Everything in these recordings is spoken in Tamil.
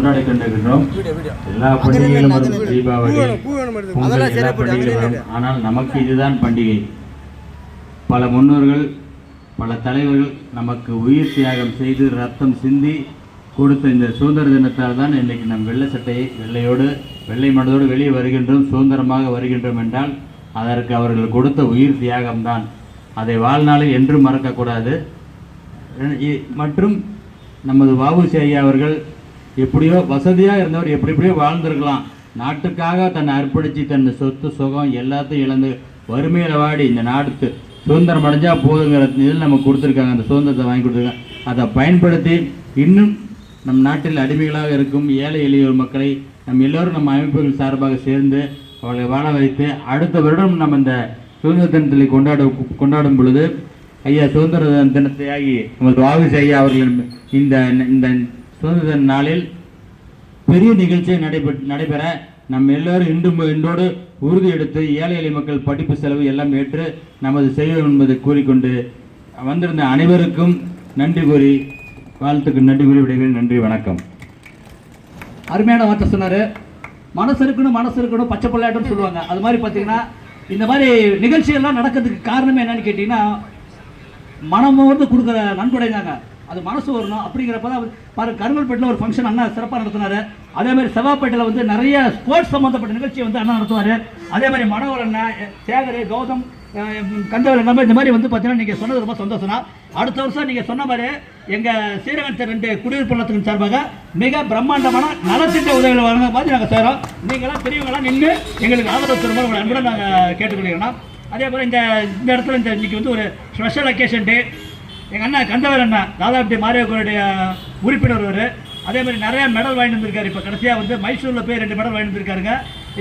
கொண்டாடி கொண்டிருக்கின்றோம் எல்லா பண்டிகைகளும் வரும் தீபாவளி. பொங்கல் எல்லா பண்டிகைகளும் வரும். ஆனால் நமக்கு இதுதான் பண்டிகை. பல முன்னோர்கள் பல தலைவர்கள் நமக்கு உயிர் தியாகம் செய்து ரத்தம் சிந்தி கொடுத்த இந்த சுதந்திர தினத்தால் தான் இன்றைக்கி நம் வெள்ளை சட்டையை வெள்ளையோடு வெள்ளை மனதோடு வெளியே வருகின்றோம் சுதந்திரமாக வருகின்றோம் என்றால் அதற்கு அவர்கள் கொடுத்த உயிர் தியாகம்தான். அதை வாழ்நாளில் என்றும் மறக்கக்கூடாது. மற்றும் நமது வாபுசி ஐயா அவர்கள் எப்படியோ வசதியாக இருந்தவர் எப்படி எப்படியோ வாழ்ந்திருக்கலாம். நாட்டுக்காக தன்னை அர்ப்பணித்து தன் சொத்து சுகம் எல்லாத்தையும் இழந்து வறுமையில் வாடி இந்த நாட்டுக்கு சுதந்திரம் அடைஞ்சால் போதுங்கிற இதில் நமக்கு கொடுத்துருக்காங்க. அந்த சுதந்திரத்தை வாங்கி கொடுத்துருக்காங்க. அதை பயன்படுத்தி இன்னும் நம் நாட்டில் அடிமைகளாக இருக்கும் ஏழை எளிய மக்களை நம் எல்லோரும் நம்ம அமைப்புகள் சார்பாக சேர்ந்து அவர்களை வாழ வைத்து அடுத்த வருடம் நம்ம இந்த சுதந்திர தினத்தை கொண்டாட கொண்டாடும் பொழுது ஐயா சுதந்திர தினத்தையாகி நமது வாவிஸ் ஐயா அவர்கள் இந்த இந்த சுதந்திர தின நாளில் பெரிய நிகழ்ச்சி நடைபெற் நடைபெற நம்ம எல்லோரும் இன்று இன்றோடு உறுதி எடுத்து ஏழை எளிய மக்கள் படிப்பு செலவு எல்லாம் ஏற்று நமது செய்வோம் என்பதை கூறிக்கொண்டு வந்திருந்த அனைவருக்கும் நன்றி கூறி வாழ்த்துக்கு நன்றி கூறி விடைகிறேன் நன்றி வணக்கம். அருமையான வார்த்தை சொன்னார். மனசு இருக்கணும் மனசு இருக்கணும் பச்சை பிள்ளையாட்டம்னு சொல்லுவாங்க. அது மாதிரி பார்த்தீங்கன்னா இந்த மாதிரி நிகழ்ச்சிகள்லாம் நடக்கிறதுக்கு காரணம் என்னன்னு கேட்டிங்கன்னா மனமோர்ந்து கொடுக்குற நன்கொடை தாங்க அது மனசு வரணும் அப்படிங்கிறப்ப தான் பாரு கருங்கல்பேட்டில் ஒரு ஃபங்க்ஷன் அண்ணா சிறப்பாக நடத்தினாரு. அதே மாதிரி செவ்வாப்பேட்டில் வந்து நிறைய ஸ்போர்ட்ஸ் சம்மந்தப்பட்ட நிகழ்ச்சியை வந்து அண்ணா நடத்துவார். அதே மாதிரி மனோகர் அண்ணா சேகர் கௌதம் கந்தவர் கந்தவேல் இந்த மாதிரி வந்து பார்த்தீங்கன்னா நீங்கள் சொன்னது ரொம்ப சந்தோஷம் அடுத்த வருஷம் நீங்கள் சொன்ன மாதிரி எங்கள் ஸ்ரீரங்கத்தை ரெண்டு குடியிருப்பு நலத்துக்கு சார்பாக மிக பிரம்மாண்டமான நலத்திட்ட உதவிகள் வழங்க மாதிரி நாங்கள் செய்கிறோம் நீங்களாம் பெரியவங்களாம் நின்று எங்களுக்கு ஆதரவு தருமாறு உங்களை அன்புடன் நாங்கள் கேட்டுக்கொள்கிறோம். அதே போல் இந்த இந்த இடத்துல இந்த இன்றைக்கி வந்து ஒரு ஸ்பெஷல் அக்கேஷன் டே எங்கள் அண்ணா கந்தவர் அண்ணா தாதாபட்டி மாரியக்கோளுடைய உறுப்பினர் அவர் அதே மாதிரி நிறைய மெடல் வாங்கிட்டு வந்திருக்காரு. இப்போ கடைசியாக வந்து மைசூரில் போய் ரெண்டு மெடல் வாங்கிட்டு வந்திருக்காருங்க.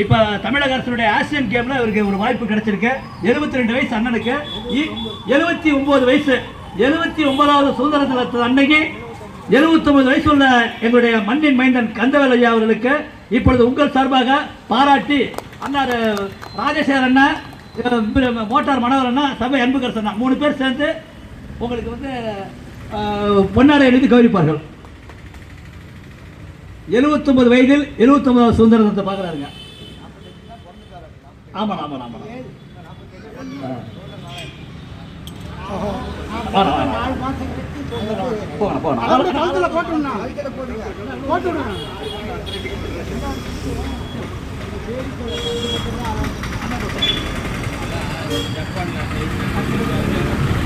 இப்போ தமிழக அரசுடைய ஆசியன் கேமில் இவருக்கு ஒரு வாய்ப்பு கிடைச்சிருக்கு. எழுபத்தி ரெண்டு வயசு அண்ணனுக்கு. எழுபத்தி ஒம்பது வயசு. எழுபத்தி ஒன்பதாவது சுதந்திர தினத்து அன்னைக்கு எழுபத்தொம்பது வயசு உள்ள எங்களுடைய மண்ணின் மைந்தன் கந்தவேல் ஐயா அவர்களுக்கு இப்பொழுது உங்கள் சார்பாக பாராட்டி அண்ணார் ராஜசேகர் அண்ணா மோட்டார் மனோகர் அண்ணா சபை அன்புகரசன் மூணு பேர் சேர்ந்து உங்களுக்கு வந்து பொன்னாடை எழுதி கௌரிப்பார்கள் எழுபத்தொம்பது வயதில் எழுபத்தொம்பதாவது சுதந்திர தினத்தை பார்க்குறாருங்க ஆமாம் ஆமாம் ஆமாம் போகணும் போகணும் கழுத்துல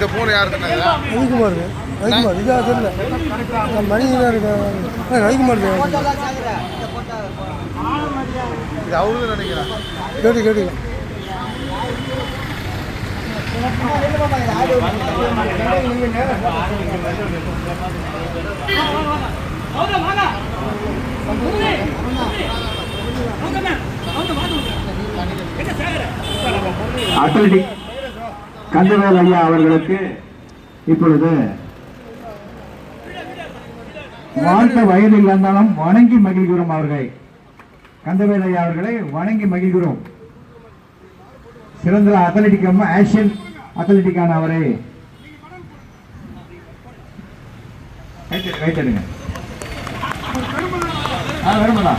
இந்த ஃபோன் யார் தானே ரவிக்குமார். ரவிக்குமார். இதா தெரியல. நான் மணி தான் இருக்கேன். ரவிக்குமார் இது அவரு நினைக்கிறேன் கேட்டு கேட்டு. அத்லட்டிக் கந்தவேல் ஐயா அவர்களுக்கு இப்பொழுது வாழ்த்த வயதில் இருந்தாலும் வணங்கி மகிழ்கிறோம் அவர்களை. கந்தவேல் ஐயா அவர்களை வணங்கி மகிழ்கிறோம். சிறந்த அத்லட்டிக் ஆசியன் அத்லட்டிக்கான அவரை. கைத்தட்டு, ஆ வருமாடா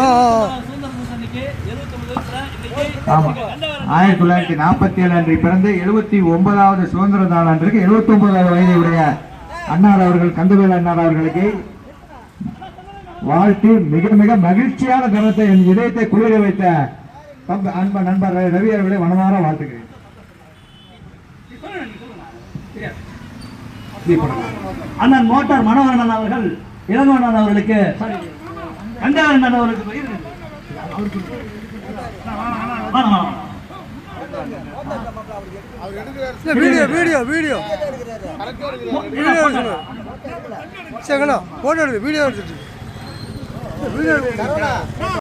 ஆ. ஆயிரத்தி தொள்ளாயிரத்தி நாற்பத்தி ஏழு அன்று பிறந்து எழுபத்தி ஒன்பதாவது சுதந்திர நாள் அன்றைக்கு எழுபத்தி ஒன்பதாவது வயதுடைய அன்னார் அவர்கள் கந்தவேல் அன்னார் அவர்களுக்கு வாழ்த்தி. மிக மிக மகிழ்ச்சியான தருணத்தை என் இதயத்தை குளிர வைத்த அன்ப நண்பர் ரவி அவர்களை மனமாற வாழ்த்துகிறேன். அண்ணன் மோட்டார் மனோகரன் அண்ணன் அவர்கள் இளங்கோவன் அவர்களுக்கு அண்ணன் அவர்களுக்கு வீடியோ வீடியோ வீடியோ. வீடியோ எடுக்கணும் சரிங்கண்ணா ஃபோட்டோ எடுத்து வீடியோ எடுத்துட்டு. வீடியோ